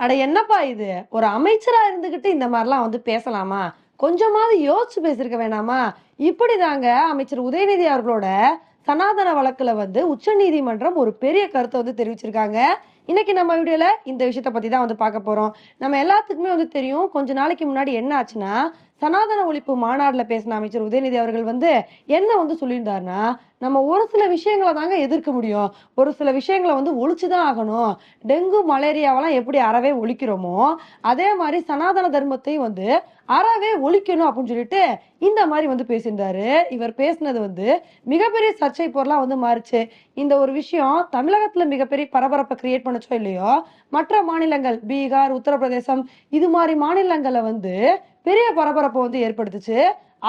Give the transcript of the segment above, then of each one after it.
அட என்னப்பா இது? ஒரு அமைச்சரா இருந்துகிட்டு இந்த மாதிரிலாம் வந்து பேசலாமா? கொஞ்சமாவது யோசிச்சு பேசிருக்க வேணாமா? இப்படி தாங்க அமைச்சர் உதயநிதி அவர்களோட சனாதன வழக்குல வந்து உச்சநீதிமன்றம் ஒரு பெரிய கருத்தை வந்து தெரிவிச்சிருக்காங்க. இன்னைக்கு நம்ம வீடியோல இந்த விஷயத்த பத்தி தான் வந்து பார்க்க போறோம். நம்ம எல்லாத்துக்குமே வந்து தெரியும் கொஞ்ச நாளைக்கு முன்னாடி என்ன ஆச்சுன்னா சனாதன ஒழிப்பு மாநாட்டில் பேசின அமைச்சர் உதயநிதி அவர்கள் வந்து என்ன வந்து சொல்லியிருந்தாருன்னா நம்ம ஒரு சில விஷயங்களை தாங்க எதிர்க்க முடியும். ஒரு சில விஷயங்களை வந்து ஒழிச்சுதான் ஆகணும். டெங்கு மலேரியாவெல்லாம் எப்படி அறவே ஒழிக்கிறோமோ அதே மாதிரி சனாதன தர்மத்தையும் வந்து அறவே ஒழிக்கணும் அப்படின்னு சொல்லிட்டு இந்த மாதிரி வந்து பேசியிருந்தாரு. இவர் பேசினது வந்து மிகப்பெரிய சர்ச்சை பொருளாக வந்து மாறுச்சு. இந்த ஒரு விஷயம் தமிழகத்துல மிகப்பெரிய பரபரப்பை கிரியேட் பண்ணச்சோ இல்லையோ மற்ற மாநிலங்கள் பீகார் உத்தரப்பிரதேசம் இது மாதிரி மாநிலங்களை வந்து பெரிய பரபரப்பை வந்து ஏற்படுத்துச்சு.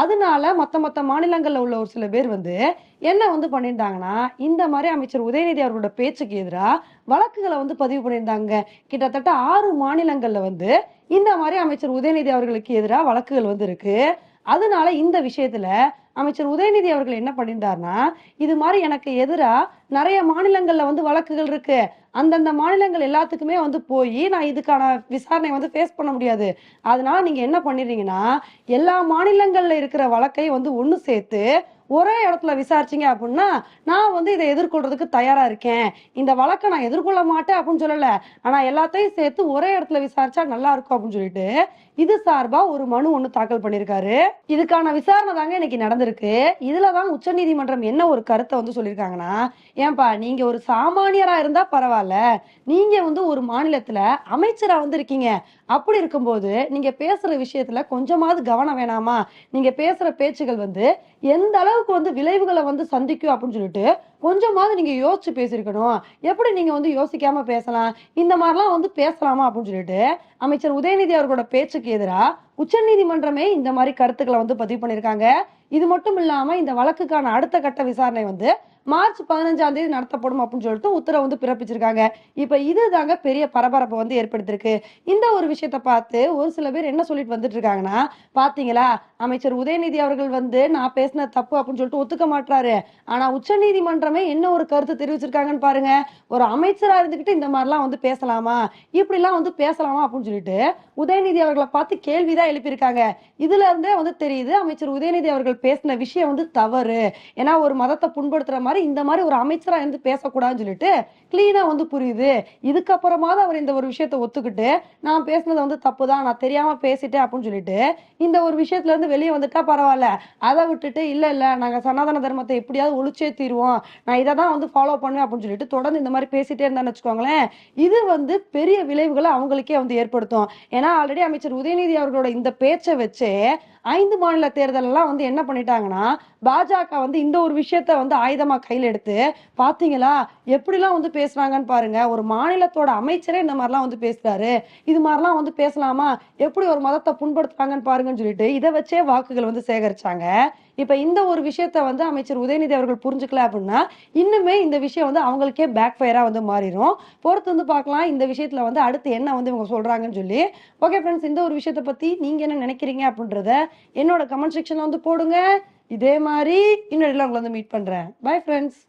அதனால மற்ற மற்ற மாநிலங்களில் உள்ள ஒரு சில பேர் வந்து என்ன வந்து பண்ணியிருந்தாங்கன்னா இந்த மாதிரி அமைச்சர் உதயநிதி அவர்களோட பேச்சுக்கு எதிராக வழக்குகளை வந்து பதிவு பண்ணியிருந்தாங்க. கிட்டத்தட்ட ஆறு மாநிலங்களில் வந்து இந்த மாதிரி அமைச்சர் உதயநிதி அவர்களுக்கு எதிராக வழக்குகள் வந்து இருக்கு. அதனால இந்த விஷயத்துல அமைச்சர் உதயநிதி அவர்கள் என்ன பண்ணியிருந்தார்னா இது மாதிரி எனக்கு எதிராக நிறைய மாநிலங்கள்ல வந்து வழக்குகள் இருக்கு. அந்தந்த மாநிலங்கள் எல்லாத்துக்குமே வந்து போய் நான் இதுக்கான விசாரணை வந்து ஃபேஸ் பண்ண முடியாது. அதனால நீங்க என்ன பண்ணிடுறீங்கன்னா எல்லா மாநிலங்கள்ல இருக்கிற வழக்கை வந்து ஒன்று சேர்த்து ஒரே இடத்துல விசாரிச்சீங்க அப்படின்னா நான் வந்து இதை எதிர்கொள்றதுக்கு தயாரா இருக்கேன். இந்த வழக்கை நான் எதிர்கொள்ள மாட்டேன் அப்படின்னு சொல்லல. ஆனா எல்லாத்தையும் சேர்த்து ஒரே இடத்துல விசாரிச்சா நல்லா இருக்கும் அப்படின்னு சொல்லிட்டு இது சார்பா ஒரு மனு ஒண்ணு தாக்கல் பண்ணிருக்காரு. இதுக்கான விசாரணை தாங்க இன்னைக்கு நடந்திருக்கு. இதுலதான் உச்சநீதிமன்றம் என்ன ஒரு கருத்தை வந்து சொல்லியிருக்காங்கன்னா ஏன்பா நீங்க ஒரு சாமானியரா இருந்தா பரவாயில்ல. நீங்க வந்து ஒரு மாநிலத்துல அமைச்சரா வந்து இருக்கீங்க அப்படி இருக்கும்போது நீங்க பேசுற விஷயத்துல கொஞ்சமாவது கவனம் வேணாமா? நீங்க பேசுற பேச்சுகள் வந்து எந்த அளவு அளவுக்கு வந்து விளைவுகளை வந்து சந்திக்கும் அப்படின்னு சொல்லிட்டு கொஞ்சமாவது நீங்க யோசிச்சு பேசியிருக்கணும் எப்படி நீங்க வந்து யோசிக்காம பேசலாம்? இந்த மாதிரிலாம் வந்து பேசலாமா அப்படின்னு சொல்லிட்டு அமைச்சர் உதயநிதி அவர்களோட பேச்சுக்கு எதிராக உச்சநீதிமன்றமே இந்த மாதிரி கருத்துக்களை வந்து பதிவு பண்ணியிருக்காங்க. இது மட்டும் இல்லாம இந்த வழக்குக்கான அடுத்த கட்ட விசாரணை வந்து மார்ச் பதினஞ்சாம் தேதி நடத்தப்படும் அப்படின்னு சொல்லிட்டு உத்தரவு வந்து பிறப்பிச்சிருக்காங்க. இப்ப இதுதாங்க பெரிய பரபரப்பை வந்து ஏற்படுத்திருக்கு இந்த ஒரு விஷயத்த பார்த்து ஒரு சில பேர் என்ன சொல்லிட்டு வந்துட்டு இருக்காங்கன்னா பாத்தீங்களா? அமைச்சர் உதயநிதி அவர்கள் வந்து நான் பேசின தப்பு அப்படின்னு சொல்லிட்டு ஒத்துக்க மாட்டாரு ஆனா உச்சநீதிமன்றமே என்ன ஒரு கருத்து தெரிவிச்சிருக்காங்கன்னு பாருங்க. ஒரு அமைச்சரா இருந்துகிட்டு இந்த மாதிரிலாம் வந்து பேசலாமா? இப்படிலாம் வந்து பேசலாமா அப்படின்னு சொல்லிட்டு உதயநிதி அவர்களை பார்த்து கேள்விதான் எழுப்பியிருக்காங்க. இதுல இருந்தே வந்து தெரியுது அமைச்சர் உதயநிதி அவர்கள் பேசின விஷயம் வந்து தவறு. ஏன்னா ஒரு மதத்தை புண்படுத்துற மாதிரி இந்த மாதிரி ஒரு அமைச்சரா இருந்து பேசக்கூடாதுன்னு சொல்லிட்டு கிளீனா வந்து புரியுது. இதுக்கப்புறமாவது அவர் இந்த ஒரு விஷயத்த ஒத்துக்கிட்டு நான் பேசினது வந்து தப்பு தான் நான் தெரியாம பேசிட்டேன் அப்படின்னு சொல்லிட்டு இந்த ஒரு விஷயத்துல இருந்து வெளியே வந்துட்டா பரவாயில்ல. அதை விட்டுட்டு இல்ல இல்ல நாங்க சனாதன தர்மத்தை எப்படியாவது ஒழிச்சே தீருவோம். நான் இதை தான் வந்து ஃபாலோ பண்ணுவேன் அப்படின்னு சொல்லிட்டு தொடர்ந்து இந்த மாதிரி பேசிட்டே இருந்தான்னு வச்சுக்கோங்களேன் இது வந்து பெரிய விளைவுகளை அவங்களுக்கே வந்து ஏற்படுத்தும். ஏன்னா ஆல்ரெடி அமைச்சர் உதயநிதி அவர்களோட இந்த பேச்சை வச்சே ஐந்து மாநில தேர்தலெல்லாம் வந்து என்ன பண்ணிட்டாங்கன்னா பாஜக வந்து இந்த ஒரு விஷயத்த வந்து ஆயுதமா கையில் எடுத்து பாத்தீங்களா எப்படிலாம் வந்து பேசுறாங்கன்னு பாருங்க. ஒரு மாநிலத்தோட அமைச்சரே இந்த மாதிரிலாம் வந்து பேசுறாரு. இது மாதிரிலாம் வந்து பேசலாமா? எப்படி ஒரு மதத்தை புண்படுத்துறாங்கன்னு பாருங்கன்னு சொல்லிட்டு இதை வச்சே வாக்குகள் வந்து சேகரிச்சாங்க. இப்ப இந்த ஒரு விஷயத்த வந்து அமைச்சர் உதயநிதி அவர்கள் புரிஞ்சுக்கல அப்படின்னா இன்னுமே இந்த விஷயம் வந்து அவங்களுக்கே பேக் ஃபயரா வந்து மாறிடும் பொறுத்து வந்து பார்க்கலாம் இந்த விஷயத்துல வந்து அடுத்து என்ன வந்து இவங்க சொல்றாங்கன்னு சொல்லி. ஓகே ஃப்ரெண்ட்ஸ் இந்த ஒரு விஷயத்த பத்தி நீங்க என்ன நினைக்கிறீங்க அப்படின்றத என்னோட கமெண்ட் செக்ஷன்ல வந்து போடுங்க. இதே மாதிரி இன்னொரு உங்களை வந்து மீட் பண்றேன். Bye friends